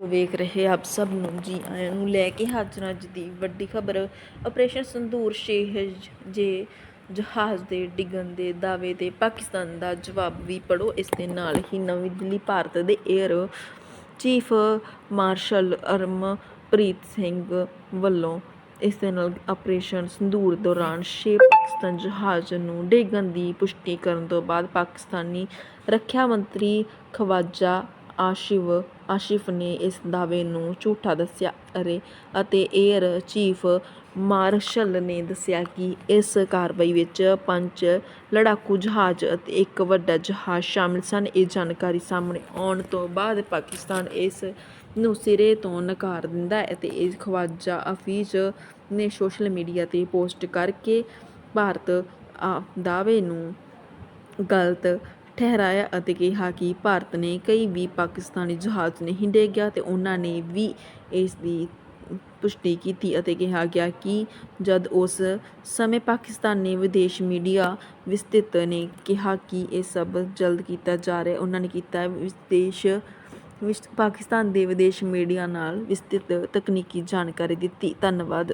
ਵੇਖ ਰਹੇ ਆਪ ਸਭ ਨੂੰ ਜੀ ਆਇਆਂ ਨੂੰ ਲੈ ਕੇ ਹਾਜ਼ਰ ਅੱਜ ਦੀ ਵੱਡੀ ਖਬਰ। ਆਪਰੇਸ਼ਨ ਸੰਦੂਰ ਸ਼ੇਹ ਜੇ ਜਹਾਜ਼ ਦੇ ਡਿੱਗਣ ਦੇ ਦਾਅਵੇ ਤੇ ਪਾਕਿਸਤਾਨ ਦਾ ਜਵਾਬ ਵੀ ਪੜੋ ਇਸ ਦੇ ਨਾਲ ਹੀ ਨਵੀਂ ਦਿੱਲੀ ਭਾਰਤ ਦੇ air chief marshal Amarpreet Singh ਵੱਲੋਂ ਇਸ ਦੇ ਨਾਲ ਆਪਰੇਸ਼ਨ ਸੰਦੂਰ ਦੌਰਾਨ ਛੇ ਪਾਕਿਸਤਾਨ ਜਹਾਜ਼ ਨੂੰ ਡਿੱਗਣ ਦੀ ਪੁਸ਼ਟੀ ਕਰਨ ਤੋਂ ਬਾਅਦ ਪਾਕਿਸਤਾਨੀ ਰੱਖਿਆ ਮੰਤਰੀ ਖਵਾਜਾ ਆਸ਼ਿਵ ਆਸ਼ਿਫ ਨੇ ਇਸ ਦਾਅਵੇ ਨੂੰ ਝੂਠਾ ਦੱਸਿਆ। ਅਰੇ, ਅਤੇ ਏਅਰ ਚੀਫ ਮਾਰਸ਼ਲ ਨੇ ਦੱਸਿਆ ਕਿ ਇਸ ਕਾਰਵਾਈ ਵਿੱਚ ਪੰਜ ਲੜਾਕੂ ਜਹਾਜ਼ ਅਤੇ ਇੱਕ ਵੱਡਾ ਜਹਾਜ਼ ਸ਼ਾਮਲ ਸਨ। ਇਹ ਜਾਣਕਾਰੀ ਸਾਹਮਣੇ ਆਉਣ ਤੋਂ ਬਾਅਦ ਪਾਕਿਸਤਾਨ ਇਸ ਨੂੰ ਸਿਰੇ ਤੋਂ ਨਕਾਰ ਦਿੰਦਾ ਹੈ ਅਤੇ ਇਹ ਖਵਾਜਾ ਹਫੀਜ਼ ਨੇ ਸੋਸ਼ਲ ਮੀਡੀਆ ਤੇ ਪੋਸਟ ਕਰਕੇ ਭਾਰਤ ਆ ਦਾਅਵੇ ਨੂੰ ਗਲਤ ਠਹਿਰਾਇਆ ਅਤੇ ਕਿਹਾ ਕਿ ਭਾਰਤ ਨੇ ਕਈ ਵੀ ਪਾਕਿਸਤਾਨੀ ਜਹਾਜ਼ ਨਹੀਂ ਡੇਗਿਆ ਅਤੇ ਉਹਨਾਂ ਨੇ ਵੀ ਇਸ ਦੀ ਪੁਸ਼ਟੀ ਕੀਤੀ ਅਤੇ ਕਿਹਾ ਗਿਆ ਕਿ ਜਦ ਉਸ ਸਮੇਂ ਪਾਕਿਸਤਾਨ ਨੇ ਵਿਦੇਸ਼ ਮੀਡੀਆ ਵਿਸਤ੍ਰਿਤ ਨੇ ਕਿਹਾ ਕਿ ਇਹ ਸਭ ਜਲਦ ਕੀਤਾ ਜਾ ਰਿਹਾ, ਉਹਨਾਂ ਨੇ ਕੀਤਾ ਵਿਦੇਸ਼ ਵਿਸ਼, ਪਾਕਿਸਤਾਨ ਦੇ ਵਿਦੇਸ਼ ਮੀਡੀਆ ਨਾਲ ਵਿਸਤ੍ਰਿਤ ਤਕਨੀਕੀ ਜਾਣਕਾਰੀ ਦਿੱਤੀ। ਧੰਨਵਾਦ।